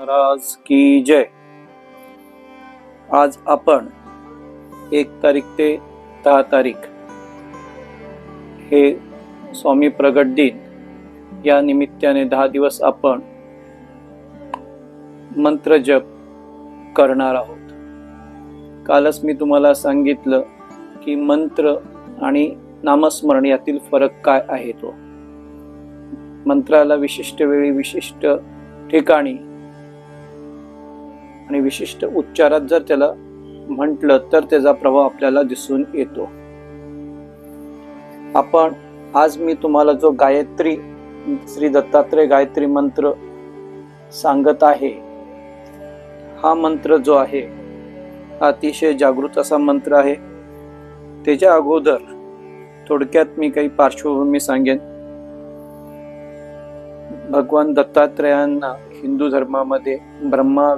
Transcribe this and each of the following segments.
महाराज की जय. आज आपण एक तारीख ते दहा तारीख हे स्वामी प्रगट दिन या निमित्ताने दहा दिवस आपण मंत्र जप करणार आहोत. कालच मी तुम्हाला सांगितलं की मंत्र आणि नामस्मरण यातील फरक काय आहे तो? मंत्राला विशिष्ट वेळी विशिष्ट ठिकाणी आणि विशिष्ट उच्चारात जर त्याला म्हटलं तर त्याचा प्रभाव आपल्याला दिसून येतो. आपण आज मी तुम्हाला जो गायत्री श्री दत्तात्रय गायत्री मंत्र सांगत आहे हा मंत्र जो आहे अतिशय जागृत असा मंत्र आहे. त्याच्या अगोदर थोडक्यात मी काही पार्श्वभूमी सांगेन. भगवान दत्तात्रयांना हिंदू धर्मामध्ये ब्रह्मा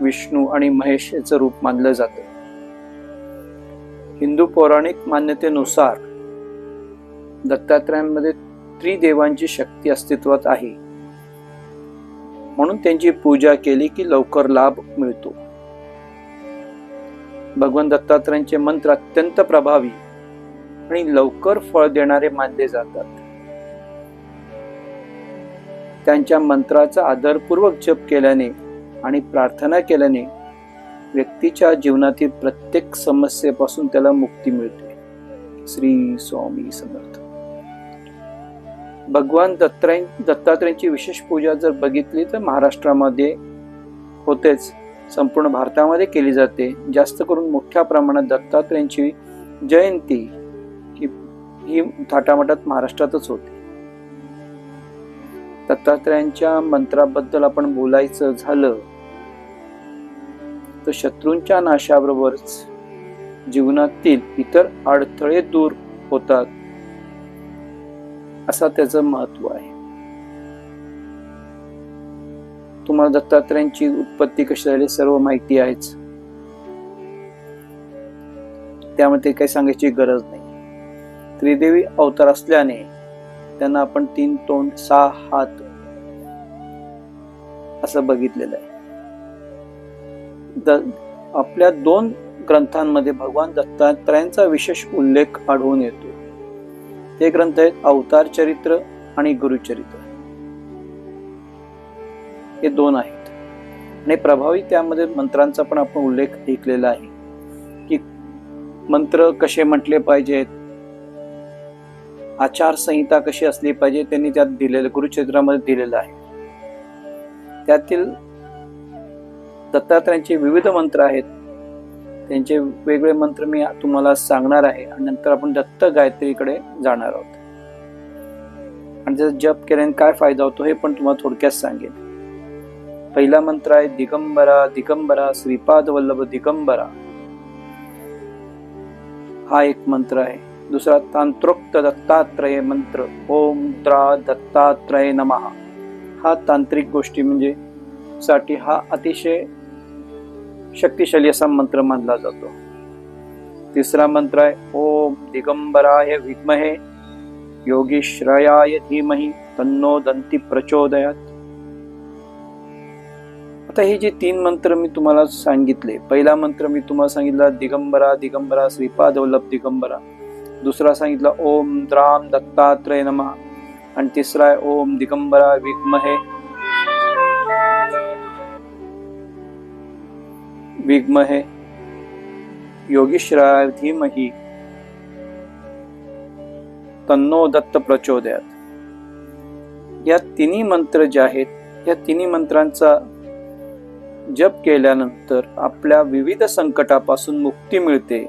विष्णू आणि महेश याचं रूप मानलं जातं. हिंदू पौराणिक मान्यतेनुसार दत्तात्रयांमध्ये त्रिदेवांची शक्ती अस्तित्वात आहे. म्हणून त्यांची पूजा केली की लवकर लाभ मिळतो. भगवान दत्तात्रयांचे मंत्र अत्यंत प्रभावी आणि लवकर फळ देणारे मानले जातात. त्यांच्या मंत्राचा आदरपूर्वक जप केल्याने आणि प्रार्थना केल्याने व्यक्तीच्या जीवनातील प्रत्येक समस्येपासून त्याला मुक्ती मिळते. श्री स्वामी समर्थ. भगवान दत्तात्रय दत्तात्रयांची विशेष पूजा जर बघितली तर महाराष्ट्रामध्ये होतेच. संपूर्ण भारतामध्ये केली जाते. जास्त करून मोठ्या प्रमाणात दत्तात्रयांची जयंती ही ही थाटामाटात महाराष्ट्रातच होते. दत्तात्रयांच्या मंत्राबद्दल आपण बोलायचं झालं तर शत्रूंच्या नाशाबरोबरच जीवनातील इतर अडथळे दूर होतात. असा त्याचं महत्त्व आहे. तुम्हाला दत्तात्रयांची उत्पत्ती कशी झाली सर्व माहिती आहेच. त्यामध्ये काही सांगायची गरज नाही. त्रिदेवी अवतार असल्याने त्यांना आपण तीन तोंड सहा हात असं बघितलेलं आहे. द- आपल्या दोन ग्रंथांमध्ये भगवान दत्तात्रयांचा विशेष उल्लेख आढळून येतो. ते ग्रंथ आहेत अवतार चरित्र आणि गुरुचरित्र हे दोन आहेत. आणि प्रभावी त्यामध्ये मंत्रांचा पण आपण उल्लेख ऐकलेला आहे की मंत्र कसे म्हटले पाहिजेत आचारसंहिता कशी असली पाहिजे त्यांनी त्यात दिलेलं गुरुचरित्रामध्ये दिलेलं आहे. त्यातील दत्तात्रयांचे विविध मंत्र आहेत. त्यांचे वेगळे मंत्र मी तुम्हाला सांगणार आहे आणि नंतर आपण दत्त गायत्रीकडे जाणार आहोत. आणि त्याचा जप केल्याने काय फायदा होतो हे पण तुम्हाला थोडक्यात सांगेन. पहिला मंत्र आहे दिगंबरा दिगंबरा श्रीपाद वल्लभ दिगंबरा. हा एक मंत्र आहे. दुसरा तांत्रोक्त दत्तात्रय मंत्र. ओम त्रा दत्तात्रय नमः. हा तांत्रिक गोष्टी म्हणजे साठी हा अतिशय शक्तिशाली असा मंत्र मानला जातो. तिसरा मंत्र आहे ओम दिगंबराय विद्महे योगीश्रयाय धीमहि तन्नो दंती प्रचोदयात. आता हे जे तीन मंत्र मी तुम्हाला सांगितले पहिला मंत्र मी तुम्हाला सांगितला दिगंबरा दिगंबरा श्रीपाद वल्लभ दिगंबरा. दुसरा सांगितला ओम द्राम दत्तात्रय नमः. आणि तिसरा आहे ओम दिगंबरा विद्महे विग्महे योगीश्वराय धीमही तन्नो दत्त प्रचोदयात। या तिन्ही मंत्र जे आहेत या तिन्ही मंत्रांचा जप केल्यानंतर आपल्या विविध संकटापासून मुक्ती मिळते.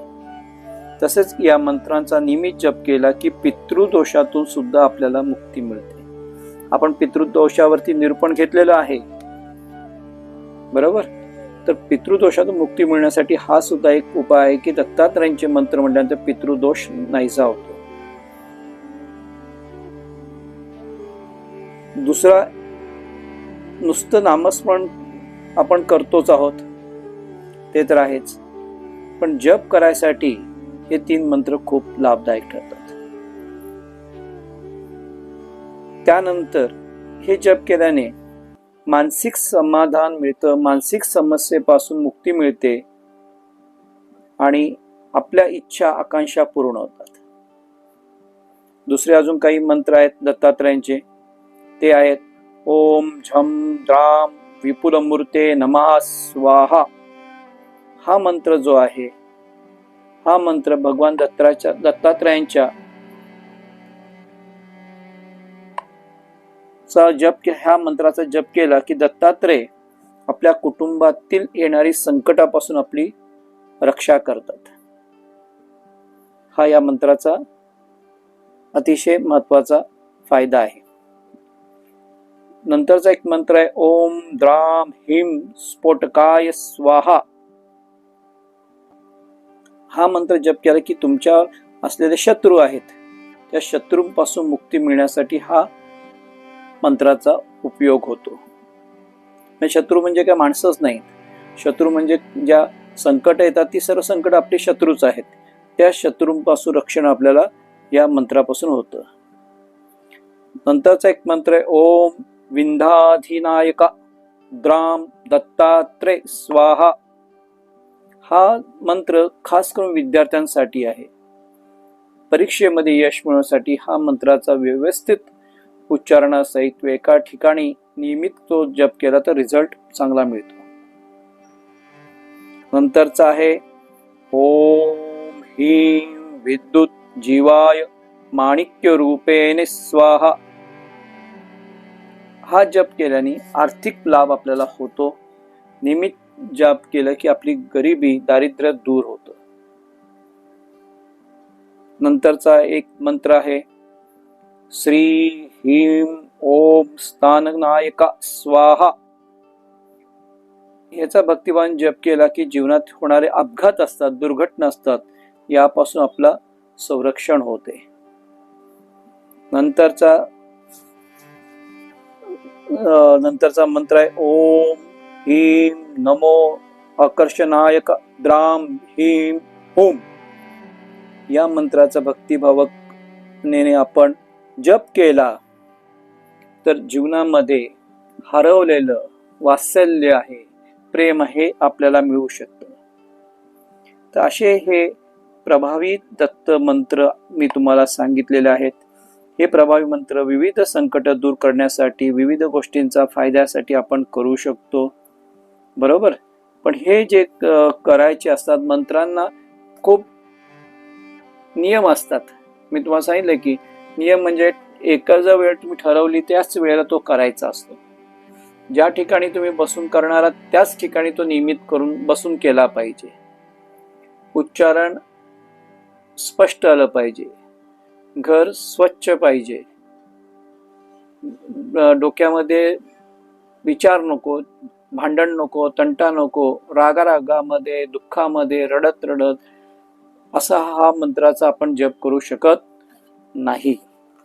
तसेच या मंत्रांचा नियमित जप केला की पितृदोषातून सुद्धा आपल्याला मुक्ती मिळते. आपण पितृदोषावरती निरूपण घेतलेलं आहे. बरोबर? तर पितृदोषातून मुक्ती मिळण्यासाठी हा सुद्धा एक उपाय आहे की दत्तात्रयांचे मंत्र म्हटल्यानंतर पितृदोष नाहीसा होतो. दुसरा नुसतं नामस्मरण आपण करतोच आहोत ते तर आहेच. पण जप करायसाठी हे तीन मंत्र खूप लाभदायक ठरतात. त्यानंतर हे जप केल्याने मानसिक समाधान मिळतं मानसिक समस्येपासून मुक्ती मिळते आणि आपल्या इच्छा आकांक्षा पूर्ण होतात. दुसरे अजून काही मंत्र आहेत दत्तात्रयांचे. ते आहेत ओम झम द्राम विपुल मूर्ते नमा स्वाहा. हा मंत्र जो आहे हा मंत्र भगवान दत्ताच्या दत्तात्रयांच्या चा जप ह्या मंत्राचा जप केला की दत्तात्रय आपल्या कुटुंबातील येणारी संकटापासून आपली रक्षा करतात. हा या मंत्राचा अतिशय महत्त्वाचा फायदा आहे. नंतरचा एक मंत्र आहे ओम द्राम हिम स्फोटकाय स्वाहा. हा मंत्र जप केला की तुमच्या असलेले शत्रू आहेत. त्या शत्रूंपासून मुक्ती मिळण्यासाठी हा मंत्राचा उपयोग होतो. शत्रू म्हणजे काय? माणसंच नाही शत्रू म्हणजे ज्या संकट येतात ती सर्व संकट आपले शत्रूच आहेत. त्या शत्रूंपासून रक्षण आपल्याला या मंत्रापासून होतं. नंतरचा एक मंत्र आहे ओम विंधाधिनायका द्राम दत्तात्रय स्वाहा. हा मंत्र खास करून विद्यार्थ्यांसाठी आहे. परीक्षेमध्ये यश मिळवण्यासाठी हा मंत्राचा व्यवस्थित उच्चारणासहित एका ठिकाणी नियमित तो जप केला तर रिझल्ट चांगला मिळतो. नंतरचा आहे ओम ह्रीम विद्युत जीवाय माणिक्य रूपेने स्वाहा. हा जप केल्याने आर्थिक लाभ आपल्याला होतो. नियमित जप केलं की आपली गरिबी दारिद्र्य दूर होतं. नंतरचा एक मंत्र आहे श्री ह्रीम ओम स्थाननायक स्वाहा. याचा भक्तिवान जप केला की जीवनात होणारे अपघात असतात दुर्घटना असतात यापासून आपला संरक्षण होते. नंतरचा अं, नंतरचा मंत्र आहे ओम ह्रीम नमो आकर्षणायक द्राम ह्रीम हुम या मंत्राचा भक्तिभावक आपण जप केला तर जीवनामध्ये हरवलेलं वात्सल्य आहे प्रेम हे आपल्याला मिळू शकतं. तर असे हे प्रभावी दत्त मंत्र मी तुम्हाला सांगितलेले आहेत. हे प्रभावी मंत्र विविध संकट दूर करण्यासाठी विविध गोष्टींचा फायद्यासाठी आपण करू शकतो. बरोबर? पण हे जे करायचे असतात मंत्रांना खूप नियम असतात. मी तुम्हाला सांगितलं की नियम म्हणजे एकाच वेळ तुम्ही ठरवली त्याच वेळेला तो करायचा असतो. ज्या ठिकाणी तुम्ही बसून करणार त्याच ठिकाणी तो नियमित करून बसून केला पाहिजे. उच्चारण स्पष्ट आलं पाहिजे. घर स्वच्छ पाहिजे. डोक्यामध्ये विचार नको भांडण नको तंटा नको रागारागामध्ये दुःखामध्ये रडत रडत असा हा मंत्राचा आपण जप करू शकत नाही.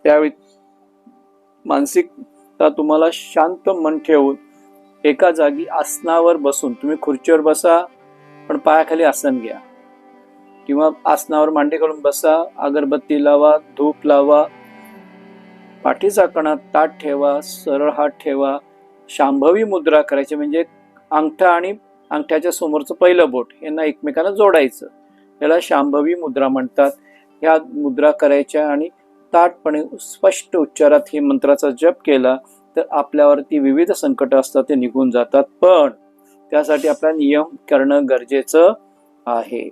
त्यावेळी मानसिकता तुम्हाला शांत मन ठेवून एका जागी आसनावर बसून तुम्ही खुर्चीवर बसा पण पायाखाली आसन घ्या. किंवा आसनावर मांडी करून बसा अगरबत्ती लावा धूप लावा. पाठीचा कणा ताट ठेवा सरळ हात ठेवा. शांभवी मुद्रा करायची म्हणजे अंगठा आणि अंगठ्याच्या समोरचं पहिलं बोट यांना एकमेकांना जोडायचं. याला शांभवी मुद्रा म्हणतात. ह्या मुद्रा करायच्या आणि ताटपणे स्पष्ट उच्चारात हे मंत्राचा जप केला तर आपल्यावरती विविध संकट असतात ते निघून जातात. पण त्यासाठी आपला नियम करणं गरजेचं आहे.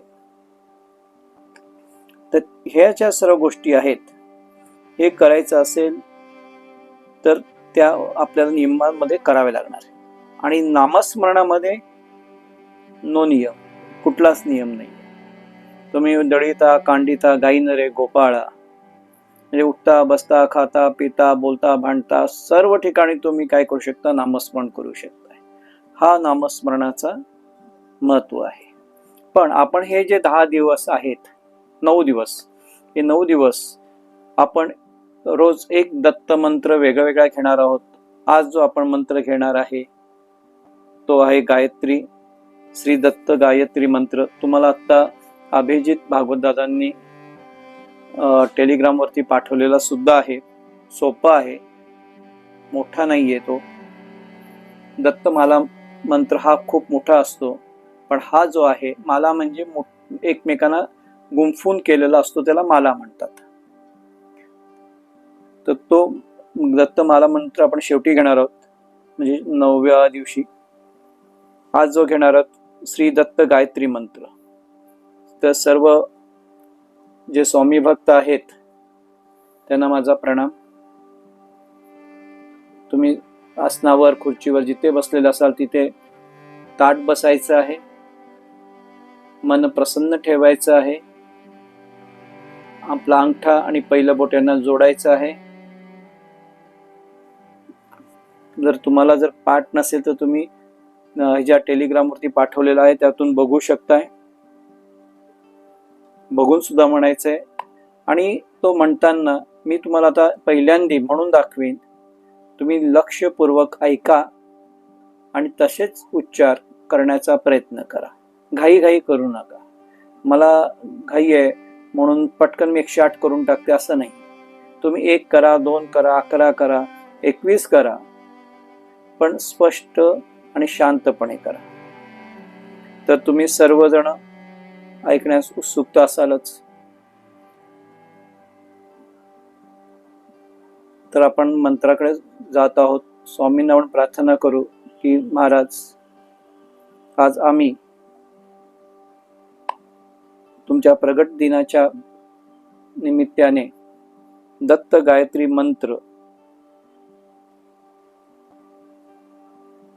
तर ह्या ज्या सर्व गोष्टी आहेत हे करायचं असेल तर त्या आपल्याला नियमांमध्ये कराव्या लागणार. आणि नामस्मरणामध्ये नो नियम कुठलाच नियम नाही. तुम्ही दळीता कांडिता गाईनरे गोपाळा म्हणजे उठता बसता खाता पिता बोलता भांडता सर्व ठिकाणी तुम्ही काय करू शकता? नामस्मरण करू शकता हा नामस्मरणाचा महत्त्व आहे. पण आपण हे जे दहा दिवस आहेत नऊ दिवस हे नऊ दिवस आपण रोज एक दत्त मंत्र वेगळा वेगळा घेणार आहोत. आज जो आपण मंत्र घेणार आहे तो आहे गायत्री श्री दत्त गायत्री मंत्र. तुम्हाला आत्ता अभिजित भागवत दादांनी टेलिग्रामवरती पाठवलेला सुद्धा आहे. सोपा आहे. मोठा नाही आहे तो. दत्तमाला मंत्र हा खूप मोठा असतो. पण हा जो आहे माला म्हणजे एकमेकांना गुंफून केलेला असतो त्याला माला म्हणतात. तर तो दत्तमाला मंत्र आपण शेवटी घेणार आहोत. म्हणजे नवव्या दिवशी. आज जो घेणार आहोत श्री दत्त गायत्री मंत्र. तर सर्व जे स्वामी भक्त आहेत त्यांना माझा प्रणाम. तुम्ही आसनावर खुर्चीवर जिथे बसलेले असाल तिथे ताट बसायचं आहे. मन प्रसन्न ठेवायचं आहे. आपला अंगठा आणि पहिलं बोट यांना जोडायचं आहे. जर तुम्हाला जर पाठ नसेल तर तुम्ही ज्या टेलिग्रामवरती पाठवलेला आहे त्यातून बघू शकताय. बघून सुद्धा म्हणायचंय. आणि तो म्हणताना मी तुम्हाला आता पहिल्यांदी म्हणून दाखवीन. तुम्ही लक्षपूर्वक ऐका आणि तसेच उच्चार करण्याचा प्रयत्न करा. घाई घाई करू नका. मला घाई आहे म्हणून पटकन मी एकशे आठ करून टाकते असं नाही. तुम्ही एक करा दोन करा अकरा करा एकवीस करा. पण स्पष्ट आणि शांतपणे करा. तर तुम्ही सर्वजण ऐकण्यास उत्सुकता असालच. तर आपण मंत्राकडे जात आहोत. स्वामींना आपण प्रार्थना करू की महाराज आज आम्ही तुमच्या प्रगट दिनाच्या निमित्ताने दत्त गायत्री मंत्र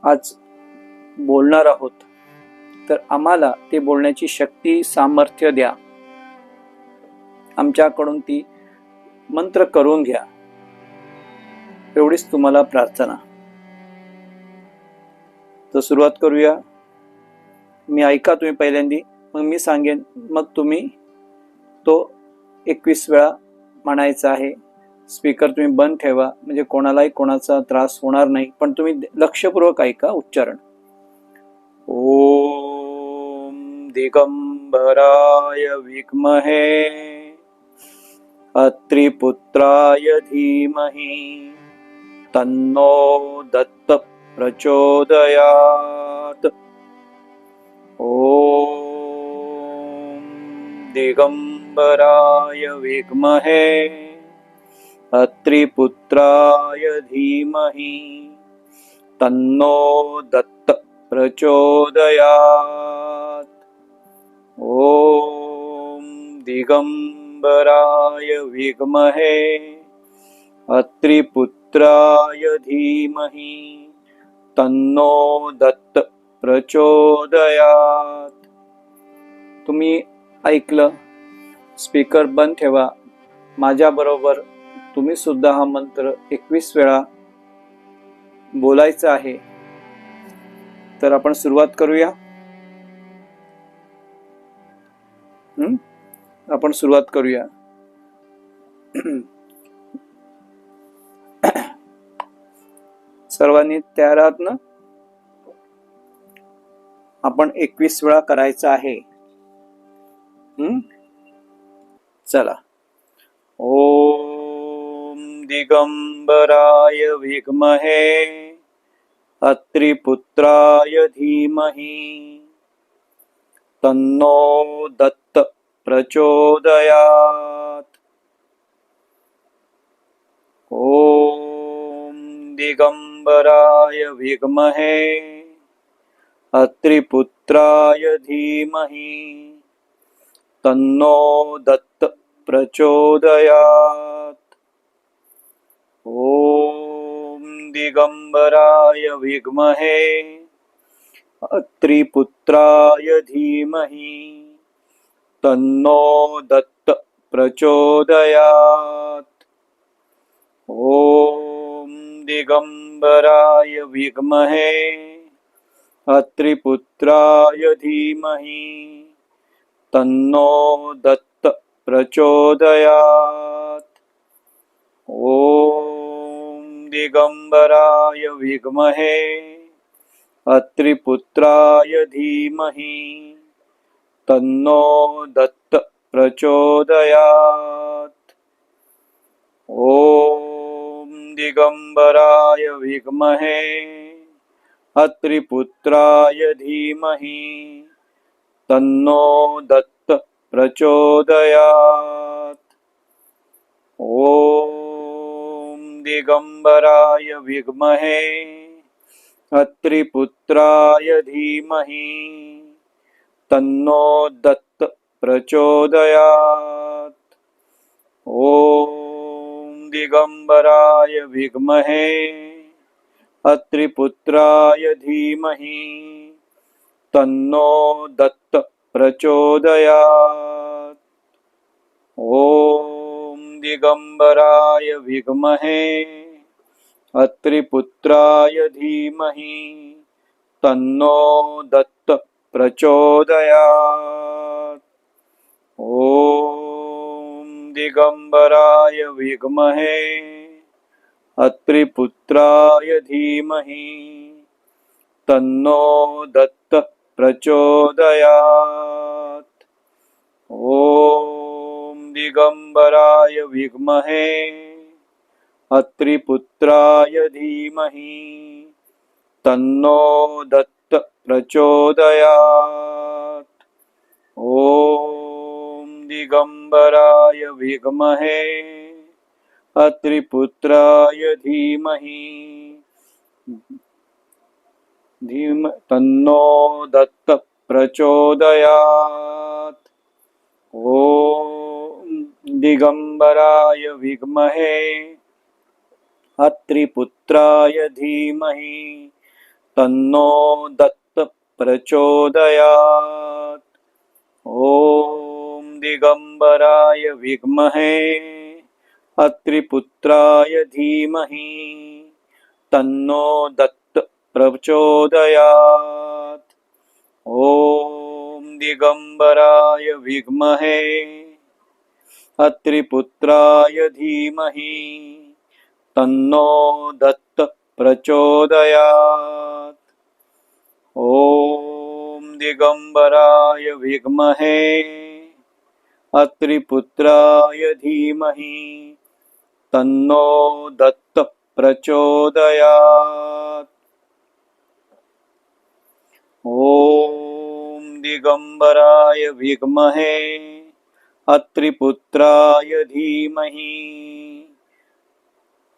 आज बोलणार आहोत. तर आम्हाला ते बोलण्याची शक्ती सामर्थ्य द्या. आमच्याकडून ती मंत्र करून घ्या. एवढीच तुम्हाला प्रार्थना. तर सुरुवात करूया. मी ऐका तुम्ही पहिल्यांदी मग मी सांगेन मग तुम्ही तो एकवीस वेळा म्हणायचा आहे. स्पीकर तुम्ही बंद ठेवा म्हणजे कोणालाही कोणाचा त्रास होणार नाही पण तुम्ही लक्षपूर्वक ऐका उच्चारण. ओम दिगंबराय विद्महे अत्रिपुत्राय धीमहि। तन्नो दत्त प्रचोदयात् ॐ दिगंबराय विद्महे अत्रिपुत्राय धीमहि। तन्नो दत्त प्रचोदयात् ॐ दिगंबराय विद्महे अत्रिपुत्राय धीमहि तन्नो दत्त प्रचोदयात. तुम्ही ऐकलं स्पीकर बंद ठेवा. माझ्याबरोबर तुम्ही सुद्धा हा मंत्र एकवीस वेळा बोलायचा आहे. तर आपण सुरुवात करूया. आपण सुरुवात करूया. सर्वांनी तयार आहात ना आपण एकवीस वेळा करायचं आहे. चला. ओम दिगंबराय विद्महे अत्रिपुत्राय धीमहि तन्नो दत्त प्रचोदयात्। ॐ दिगम्बराय विद्महे अत्रिपुत्राय धीमहि तन्नो दत्त प्रचोदयात्। ॐ दिगम्बराय विद्महे अत्रिपुत्राय धीमहि तन्नो दत्त प्रचोदयात्। ॐ दिगम्बराय विद्महे अत्रिपुत्राय धीमहि। तन्नो दत्त प्रचोदयात्। ॐ दिगम्बराय विद्महे अत्रिपुत्राय धीमहि। तन्नो दत्त प्रचोदयात्। ॐ दिगम्बराय विद्महे अत्रिपुत्राय धीमहि तन्नो दत्त प्रचोदयात्। ॐ दिगम्बराय विद्महे अत्रिपुत्राय धीमहि तन्नो दत्त प्रचोदयात्। ॐ दिगम्बराय विद्महे अत्रिपुत्राय धीमहि तन्नो दत्त प्रचोदयात्। ॐ दिगम्बराय विद्महे अत्रिपुत्राय धीमहि तन्नो दत्त प्रचोदयात्। ॐ दिगम्बराय विद्महे अत्रिपुत्राय धीमहि। तन्नो दत्त प्रचोदयात्। ॐ दिगम्बराय विद्महे अत्रिपुत्राय धीमहि। तन्नो दत्त प्रचोदयात्। ॐ दिगम्बराय विद्महे अत्रिपुत्राय धीमहि। धीम तन्नो दत्त प्रचोदयात्। ॐ दिगम्बराय विद्महे अत्रिपुत्राय धीमहि। तन्नो दत्त प्रचोदयात्। ॐ दिगम्बराय विद्महे अत्रिपुत्राय धीमहि तन्नो दत्त प्रचोदयात्। ॐ दिगम्बराय विद्महे अत्रिपुत्राय धीमहि तन्नो दत्त प्रचोदयात्। ॐ दिगम्बराय विद्महे अत्रिपुत्राय धीमहि तन्नो दत्त प्रचोदयात्। ॐ दिगम्बराय विद्महे अत्रिपुत्राय धीमहि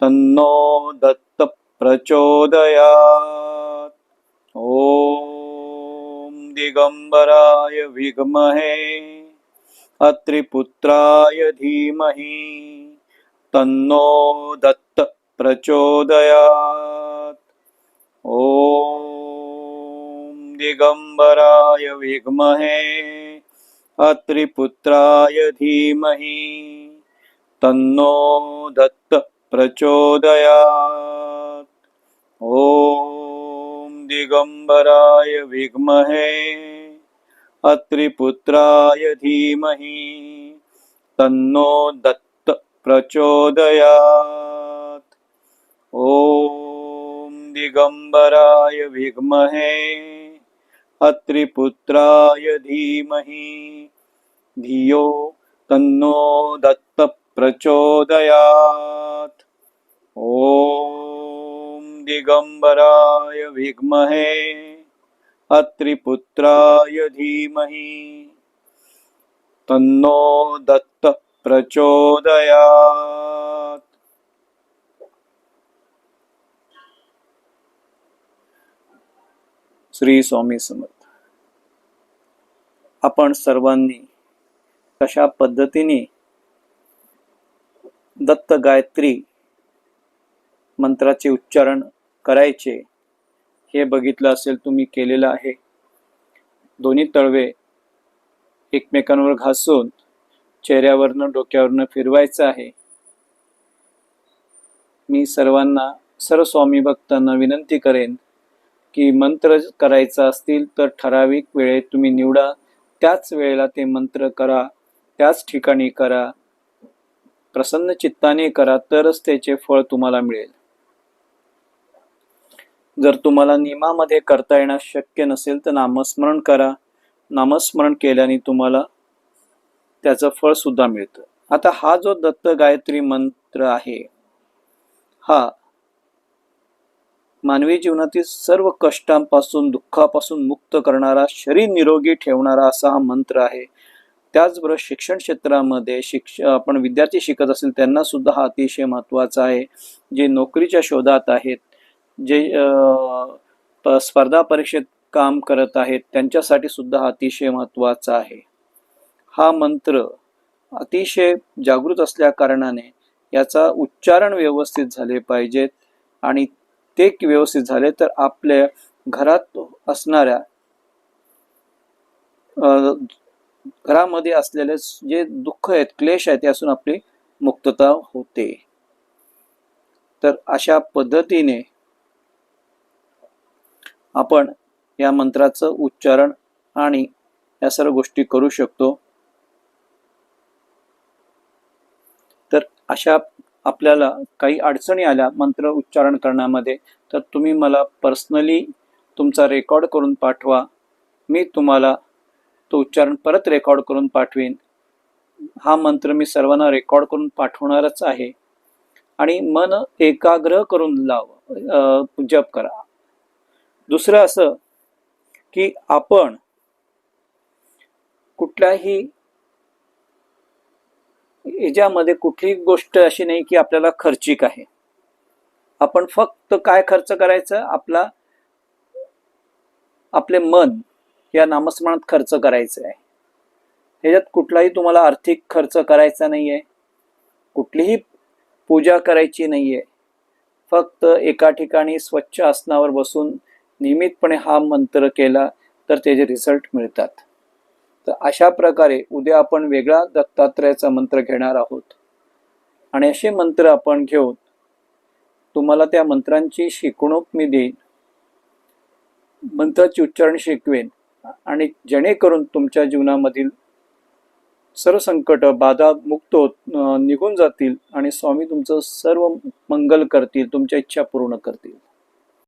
तन्नो दत्त प्रचोदयात्। ॐ दिगम्बराय विद्महे अत्रिपुत्राय धीमहि तन्नो दत्त प्रचोदयात्। ॐ दिगम्बराय विद्महे अत्रिपुत्राय धीमहि तन्नो दत्त प्रचोदयात्। ॐ दिगम्बराय विद्महे अत्रिपुत्राय धीमहि तन्नो दत्त प्रचोदयात्। ॐ दिगम्बराय विद्महे अत्रिपुत्राय धीमहि धियो तन्नो दत्त प्रचोदयात्। ॐ दिगंबराय विद्महे अत्रिपुत्राय धीमहि। तन्नो दत्त प्रचोदयात्। श्री स्वामी समर्थ। आपण सर्वांनी कशा पद्धतीने दत्त गायत्री मंत्राचे उच्चारण करायचे हे बघितलं असेल तुम्ही केलेलं आहे. दोन्ही तळवे एकमेकांवर घासून चेहऱ्यावरनं डोक्यावरनं फिरवायचं आहे. मी सर्वांना सर्व स्वामी भक्तांना विनंती करेन की मंत्र करायचा असतील तर ठराविक वेळेत तुम्ही निवडा. त्याच वेळेला ते मंत्र करा त्याच ठिकाणी करा. प्रसन्न चित्ताने करा तरच त्याचे फळ तुम्हाला मिळेल. जर तुम्हाला नियमामध्ये करता येणं शक्य नसेल तर नामस्मरण करा. नामस्मरण केल्याने तुम्हाला त्याचं फळ सुद्धा मिळतं. आता हा जो दत्त गायत्री मंत्र आहे हा मानवी जीवनातील सर्व कष्टांपासून दुःखापासून मुक्त करणारा शरीर निरोगी ठेवणारा असा हा मंत्र आहे. त्याचबरोबर शिक्षण क्षेत्रामध्ये शिक्ष आपण विद्यार्थी शिकत असेल त्यांना सुद्धा हा अतिशय महत्त्वाचा आहे. जे नोकरीच्या शोधात आहेत जे स्पर्धा परीक्षेत काम करत आहेत त्यांच्यासाठी सुद्धा अतिशय महत्त्वाचा आहे. हा मंत्र अतिशय जागृत असल्या कारणाने याचा उच्चारण व्यवस्थित झाले पाहिजेत आणि ते व्यवस्थित झाले तर आपल्या घरात असणाऱ्या घरामध्ये असलेले जे दुःख आहेत क्लेश आहेत यातून आपली मुक्तता होते. तर अशा पद्धतीने आपण या मंत्राचं उच्चारण आणि या सर्व गोष्टी करू शकतो. तर अशा आपल्याला काही अडचणी आल्या मंत्र उच्चारण करण्यामध्ये तर तुम्ही मला पर्सनली तुमचा रेकॉर्ड करून पाठवा. मी तुम्हाला तो उच्चारण परत रेकॉर्ड करून पाठवीन. हा मंत्र मी सर्वांना रेकॉर्ड करून पाठवणारच आहे. आणि मन एकाग्र करून लाव जप करा. दुसरं असं की आपण कुठल्याही याच्यामध्ये कुठलीही गोष्ट अशी नाही की आपल्याला खर्चिक आहे. आपण फक्त काय खर्च करायचं? आपला आपले मन या नामस्मरणात खर्च करायचं आहे. ह्याच्यात कुठलाही तुम्हाला आर्थिक खर्च करायचा नाही आहे कुठलीही पूजा करायची नाही आहे फक्त एका ठिकाणी स्वच्छ आसनावर बसून नियमितपणे हा मंत्र केला तर त्याचे रिझल्ट मिळतात. तर अशा प्रकारे उद्या आपण वेगळा दत्तात्रयाचा मंत्र घेणार आहोत. आणि असे मंत्र आपण घेऊन तुम्हाला त्या मंत्रांची शिकवणूक मी देईन. मंत्राचे उच्चारण शिकवेन. आणि जेणेकरून तुमच्या जीवनामधील सर्व संकट बाधा मुक्त होत निघून जातील आणि स्वामी तुमचं सर्व मंगल करतील तुमच्या इच्छा पूर्ण करतील.